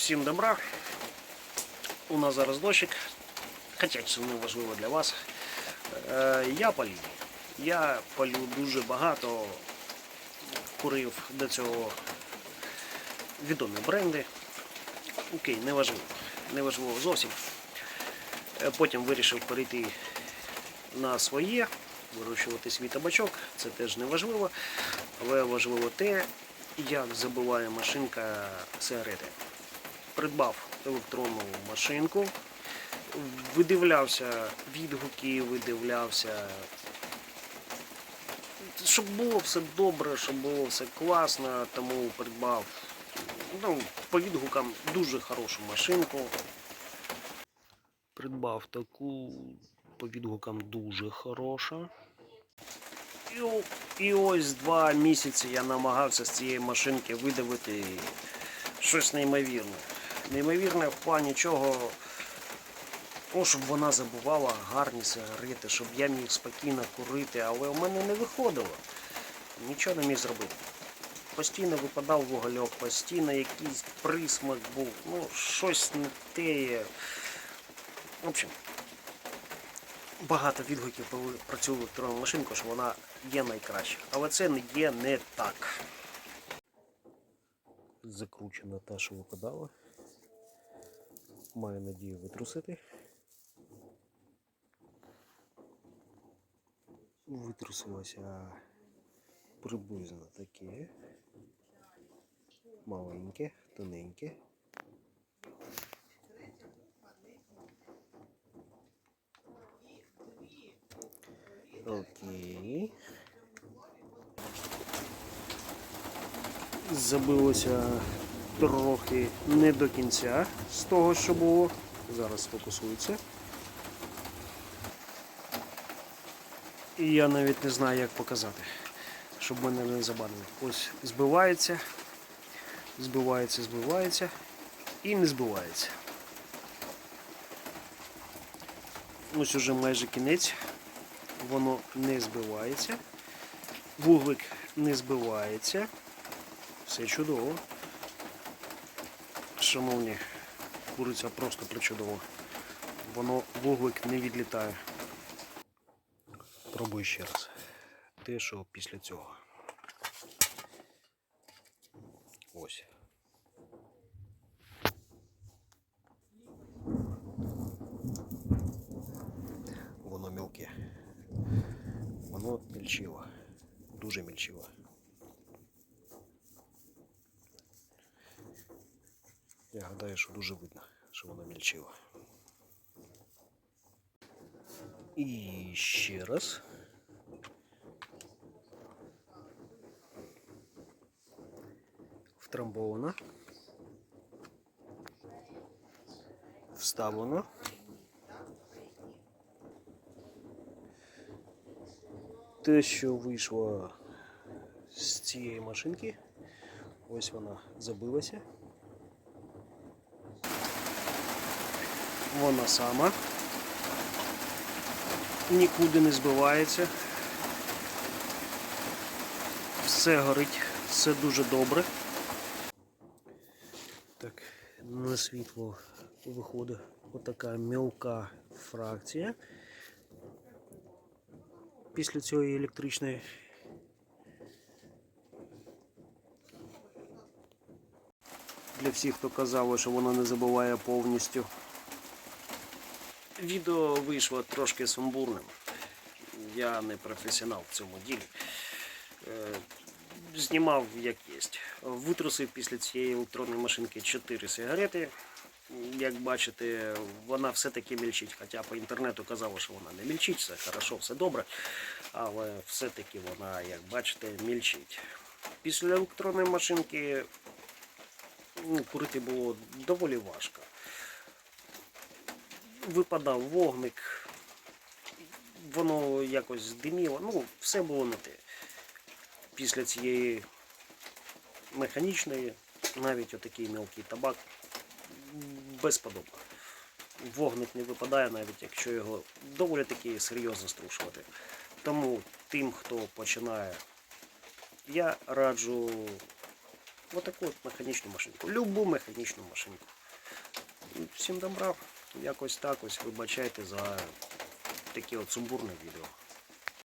Всім добра. У нас зараз дощик. Хоча це не важливо для вас. Е, Я палю. Я палю дуже багато. Курив до цього відомі бренди. Окей, не важливо. Не важливо зовсім. Е, Потім вирішив перейти на своє, вирощувати свій табачок. Це теж не важливо. Але важливо те, як забиває машинка сигарети. Придбав електронну машинку, видивлявся відгуки, видивлявся, щоб було все добре, щоб було все класно, тому придбав ну, по відгукам дуже хорошу машинку. Придбав таку по відгукам дуже хороша. І, ось два місяці я намагався з цієї машинки видавити щось неймовірне. Неймовірне в плані чого, ну, щоб вона забувала гарні сигарети, щоб я міг спокійно курити, але у мене не виходило. Нічого не міг зробити. Постійно випадав вугольок, постійно якийсь присмак був, ну щось не те. В общем, багато відгуків про- цю електронну машинку, що вона є найкраща. Але це є не так. Закручена та, що випадала. Маю надію витрусити. Витрусилося приблизно таке. Маленьке, тоненьке. Окей. Забилося трохи не до кінця з того, що було. Зараз фокусується. І я навіть не знаю, як показати, щоб мене не забанили. Ось збивається, збивається, збивається і не збивається. Ось уже майже кінець воно не збивається. Вуглик не збивається. Все чудово. Шановні, куриця просто причудово. Воно вуглик не відлітає. Пробую ще раз. Те, що після цього. Ось. Воно мілке. Воно мільчило. Дуже мільчило. Я гадаю, що дуже видно, що воно мільчило. І ще раз. Втрамбовано. Вставлено. Те, що вийшло з цієї машинки, ось вона забилася. Вона сама. Нікуди не збивається. Все горить, все дуже добре. Так, на світло виходить отака мілка фракція. Після цієї електричної. Для всіх, хто казав, що воно не забуває повністю. Відео вийшло трошки сумбурним. Я не професіонал в цьому ділі. Е, Знімав як є. Витрусив після цієї електронної машинки 4 сигарети. Як бачите, вона все-таки мільчить, хоча по інтернету казало, що вона не мільчить, все хорошо, все добре. Але все-таки вона, як бачите, мільчить. Після електронної машинки ну, курити було доволі важко випадав вогник, воно якось диміло, ну, все було не те. Після цієї механічної, навіть отакий мелкий табак, безподобно. Вогник не випадає, навіть якщо його доволі таки серйозно струшувати. Тому тим, хто починає, я раджу Отаку от механічну машинку. Любу механічну машинку. Всім добра. Якось так ось вибачайте за таке от сумбурне відео.